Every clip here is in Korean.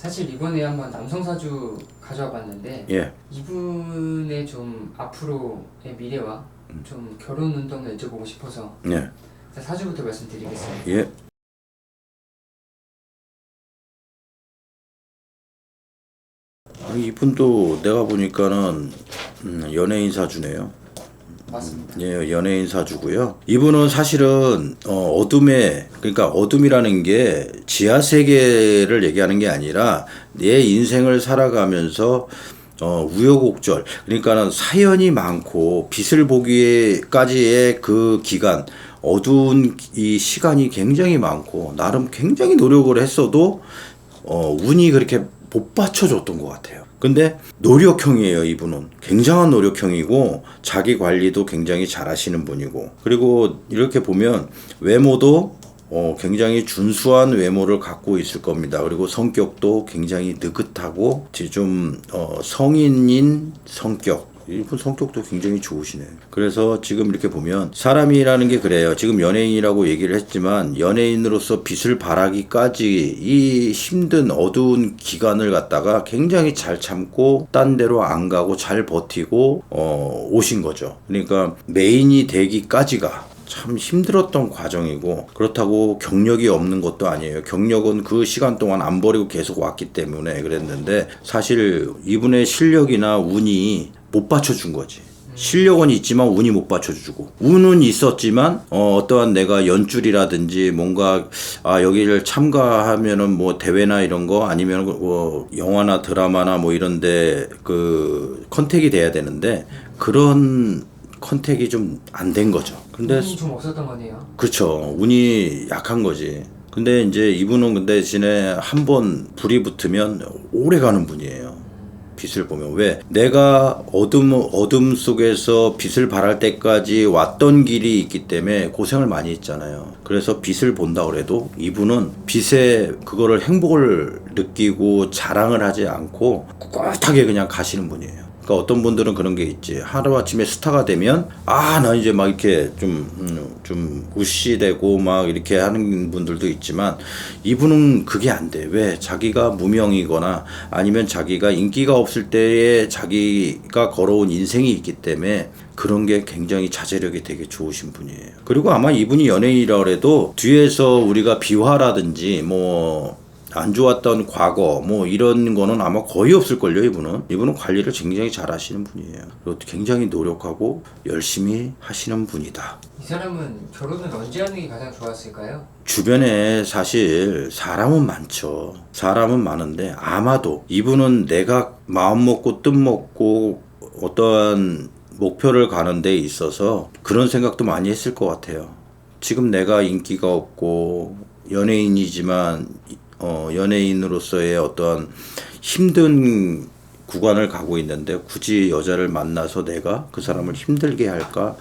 사실 이번에 한번 남성 사주 가져와 봤는데 예. 이분의 좀 앞으로의 미래와 음. 좀 결혼 운동을 여쭤보고 싶어서 예. 사주부터 말씀드리겠습니다. 예. 이분도 내가 보니까는 음, 연예인 사주네요. 맞습니다. 예, 연예인 사주고요. 이분은 사실은 어, 어둠에 그러니까 어둠이라는 게 지하 세계를 얘기하는 게 아니라 내 인생을 살아가면서 어, 우여곡절 그러니까는 사연이 많고 빛을 보기까지의 그 기간 어두운 이 시간이 굉장히 많고 나름 굉장히 노력을 했어도 어, 운이 그렇게 못 받쳐줬던 것 같아요. 근데 노력형이에요, 이분은. 굉장한 노력형이고, 자기 관리도 굉장히 잘 하시는 분이고, 그리고 이렇게 보면 외모도 어, 굉장히 준수한 외모를 갖고 있을 겁니다. 그리고 성격도 굉장히 느긋하고, 좀, 어, 성인인 성격. 이분 성격도 굉장히 좋으시네. 그래서 지금 이렇게 보면 사람이라는 게 그래요. 지금 연예인이라고 얘기를 했지만 연예인으로서 빛을 발하기까지 이 힘든 어두운 기간을 갖다가 굉장히 잘 참고 딴 데로 안 가고 잘 버티고 어, 오신 거죠. 그러니까 메인이 되기까지가 참 힘들었던 과정이고 그렇다고 경력이 없는 것도 아니에요. 경력은 그 시간 동안 안 버리고 계속 왔기 때문에 그랬는데 사실 이분의 실력이나 운이 못 받쳐준 거지. 실력은 있지만 운이 못 받쳐주고 운은 있었지만 어, 어떠한 내가 연줄이라든지 뭔가 아 여기를 참가하면은 뭐 대회나 이런 거 아니면 뭐 영화나 드라마나 뭐 이런데 그 컨택이 돼야 되는데 그런 컨택이 좀 안 된 거죠. 근데 운이 좀 없었던 거네요. 그렇죠. 운이 약한 거지. 근데 이제 이분은 근데 대신에 한 번 불이 붙으면 오래 가는 분이에요. 빛을 보면 왜 내가 어둠 어둠 속에서 빛을 발할 때까지 왔던 길이 있기 때문에 고생을 많이 했잖아요. 그래서 빛을 본다 그래도 이분은 빛에 그거를 행복을 느끼고 자랑을 하지 않고 꿋꿋하게 그냥 가시는 분이에요. 그러니까 어떤 분들은 그런 게 있지. 하루아침에 스타가 되면 아, 나 이제 막 이렇게 좀, 음, 좀 우시되고 막 이렇게 하는 분들도 있지만 이분은 그게 안 돼. 왜? 자기가 무명이거나 아니면 자기가 인기가 없을 때에 자기가 걸어온 인생이 있기 때문에 그런 게 굉장히 자제력이 되게 좋으신 분이에요. 그리고 아마 이분이 연예인이라 그래도 뒤에서 우리가 비화라든지 뭐 안 좋았던 과거 뭐 이런 거는 아마 거의 없을걸요 이분은. 이분은 관리를 굉장히 잘 하시는 분이에요. 그리고 굉장히 노력하고 열심히 하시는 분이다. 이 사람은 결혼을 언제 하는 게 가장 좋았을까요? 주변에 사실 사람은 많죠. 사람은 많은데 아마도 이분은 내가 마음 먹고 뜻 먹고 어떠한 목표를 가는 데 있어서 그런 생각도 많이 했을 것 같아요. 지금 내가 인기가 없고 연예인이지만 어, 연예인으로서의 어떠한 힘든 구간을 가고 있는데 굳이 여자를 만나서 내가 그 사람을 힘들게 할까?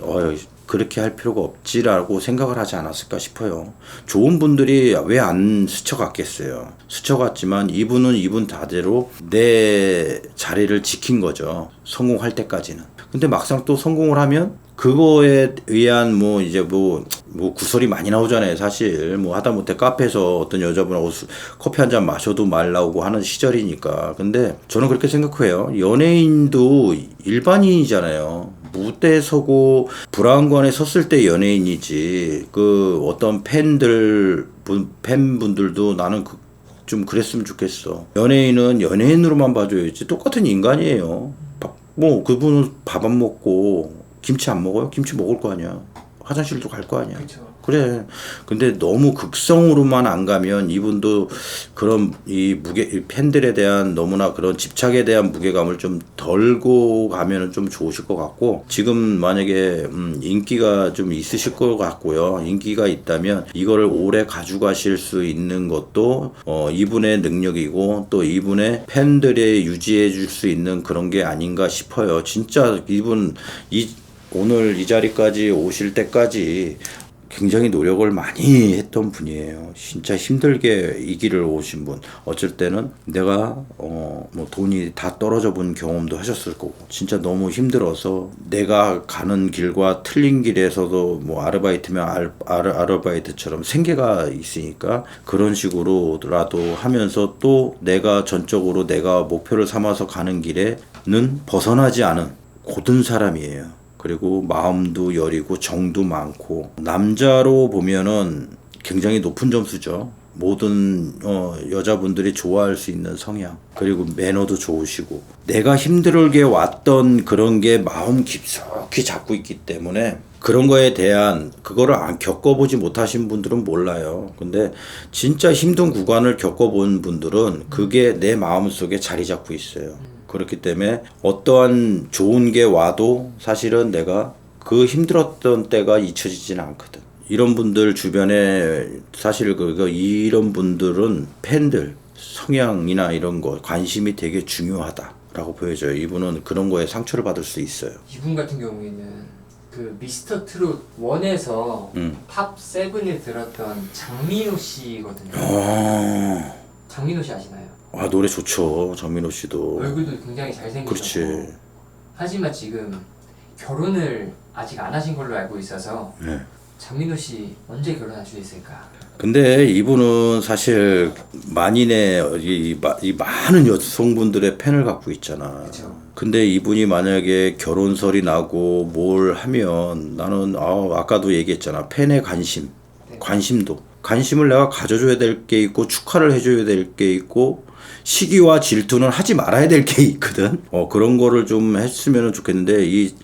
어, 그렇게 할 필요가 없지라고 생각을 하지 않았을까 싶어요. 좋은 분들이 왜 안 스쳐갔겠어요. 스쳐갔지만 이분은 이분 다대로 내 자리를 지킨 거죠. 성공할 때까지는. 근데 막상 또 성공을 하면 그거에 의한 뭐 이제 뭐, 뭐 구설이 많이 나오잖아요. 사실 뭐 하다못해 카페에서 어떤 여자분하고 수- 커피 한 잔 마셔도 말 나오고 하는 시절이니까. 근데 저는 그렇게 생각해요. 연예인도 일반인이잖아요. 무대에 서고 브라운관에 섰을 때 연예인이지. 그 어떤 팬들 분 팬분들도 나는 그 좀 그랬으면 좋겠어. 연예인은 연예인으로만 봐줘야지. 똑같은 인간이에요. 밥- 뭐 그분은 밥 안 먹고 김치 안 먹어요? 김치 먹을 거 아니야. 화장실도 갈거 아니야. 그렇죠. 그래. 근데 너무 극성으로만 안 가면 이분도 그런 이 무게 이 팬들에 대한 너무나 그런 집착에 대한 무게감을 좀 덜고 가면은 좀 좋으실 것 같고 지금 만약에 음, 인기가 좀 있으실 것 같고요. 인기가 있다면 이거를 오래 가져가실 수 있는 것도 어, 이분의 능력이고 또 이분의 팬들의 유지해 줄 수 있는 그런 게 아닌가 싶어요. 진짜 이분 이 오늘 이 자리까지 오실 때까지 굉장히 노력을 많이 했던 분이에요. 진짜 힘들게 이 길을 오신 분. 어쩔 때는 내가 어 뭐 돈이 다 떨어져 본 경험도 하셨을 거고. 진짜 너무 힘들어서 내가 가는 길과 틀린 길에서도 뭐 아르바이트면 알, 아르, 아르바이트처럼 생계가 있으니까 그런 식으로라도 하면서 또 내가 전적으로 내가 목표를 삼아서 가는 길에는 벗어나지 않은 고든 사람이에요. 그리고 마음도 여리고 정도 많고 남자로 보면은 굉장히 높은 점수죠. 모든 어, 여자분들이 좋아할 수 있는 성향 그리고 매너도 좋으시고 내가 힘들게 왔던 그런 게 마음 깊숙이 잡고 있기 때문에 그런 거에 대한 그거를 안 겪어보지 못하신 분들은 몰라요. 근데 진짜 힘든 구간을 겪어본 분들은 그게 내 마음 속에 자리 잡고 있어요. 그렇기 때문에 어떠한 좋은 게 와도 사실은 내가 그 힘들었던 때가 잊혀지지는 않거든. 이런 분들 주변에 사실 그그 이런 분들은 팬들 성향이나 이런 거 관심이 되게 중요하다라고 보여져요. 이분은 그런 거에 상처를 받을 수 있어요. 이분 같은 경우에는 그 미스터 트롯 1에서 음. 탑 7에 들었던 장민호 씨거든요. 아, 장민호 씨 아시나요? 아 노래 좋죠. 정민호 씨도. 얼굴도 굉장히 잘생기셨고 그렇지. 하지만 지금 결혼을 아직 안 하신 걸로 알고 있어서 네. 장민호 씨 언제 결혼할 수 있을까? 근데 이분은 사실 만인의 이, 마- 이 많은 여성분들의 팬을 갖고 있잖아. 그쵸. 근데 이분이 만약에 결혼설이 나고 뭘 하면 나는 아, 아까도 얘기했잖아. 팬의 관심, 네. 관심도. 관심을 내가 가져줘야 될 게 있고 축하를 해줘야 될 게 있고 시기와 질투는 하지 말아야 될 게 있거든. 어 그런 거를 좀 했으면 좋겠는데 이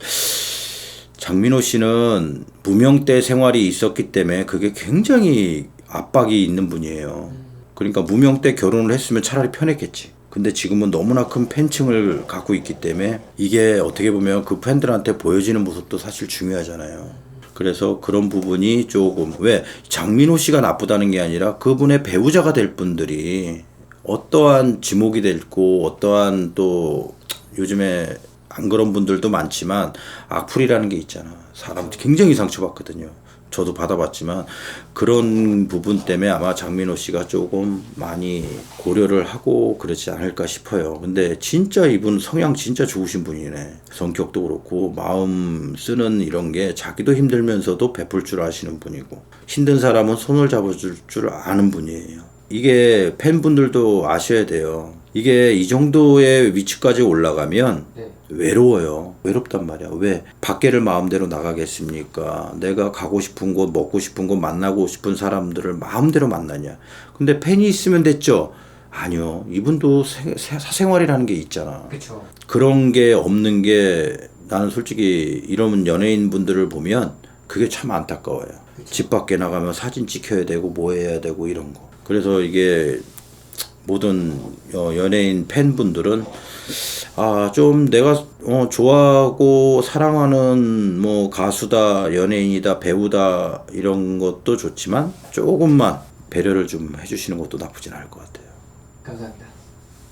장민호 씨는 무명 때 생활이 있었기 때문에 그게 굉장히 압박이 있는 분이에요. 그러니까 무명 때 결혼을 했으면 차라리 편했겠지. 근데 지금은 너무나 큰 팬층을 갖고 있기 때문에 이게 어떻게 보면 그 팬들한테 보여지는 모습도 사실 중요하잖아요. 그래서 그런 부분이 조금 왜 장민호 씨가 나쁘다는 게 아니라 그분의 배우자가 될 분들이 어떠한 지목이 됐고 어떠한 또 요즘에 안 그런 분들도 많지만 악플이라는 게 있잖아. 사람 굉장히 상처받거든요. 저도 받아봤지만 그런 부분 때문에 아마 장민호 씨가 조금 많이 고려를 하고 그러지 않을까 싶어요. 근데 진짜 이분 성향 진짜 좋으신 분이네. 성격도 그렇고 마음 쓰는 이런 게 자기도 힘들면서도 베풀 줄 아시는 분이고 힘든 사람은 손을 잡아줄 줄 아는 분이에요. 이게 팬분들도 아셔야 돼요. 이게 이 정도의 위치까지 올라가면 네. 외로워요. 외롭단 말이야. 왜? 밖에를 마음대로 나가겠습니까? 내가 가고 싶은 곳, 먹고 싶은 곳, 만나고 싶은 사람들을 마음대로 만나냐? 근데 팬이 있으면 됐죠? 아니요. 이분도 생, 사- 사생활이라는 게 있잖아. 그쵸. 그런 게 없는 게 나는 솔직히 이런 연예인 분들을 보면 그게 참 안타까워요. 집 밖에 나가면 사진 찍혀야 되고 뭐 해야 되고 이런 거. 그래서 이게 모든 어, 연예인 팬분들은 아 좀 내가 어, 좋아하고 사랑하는 뭐 가수다 연예인이다 배우다 이런 것도 좋지만 조금만 배려를 좀 해주시는 것도 나쁘진 않을 것 같아요. 감사합니다.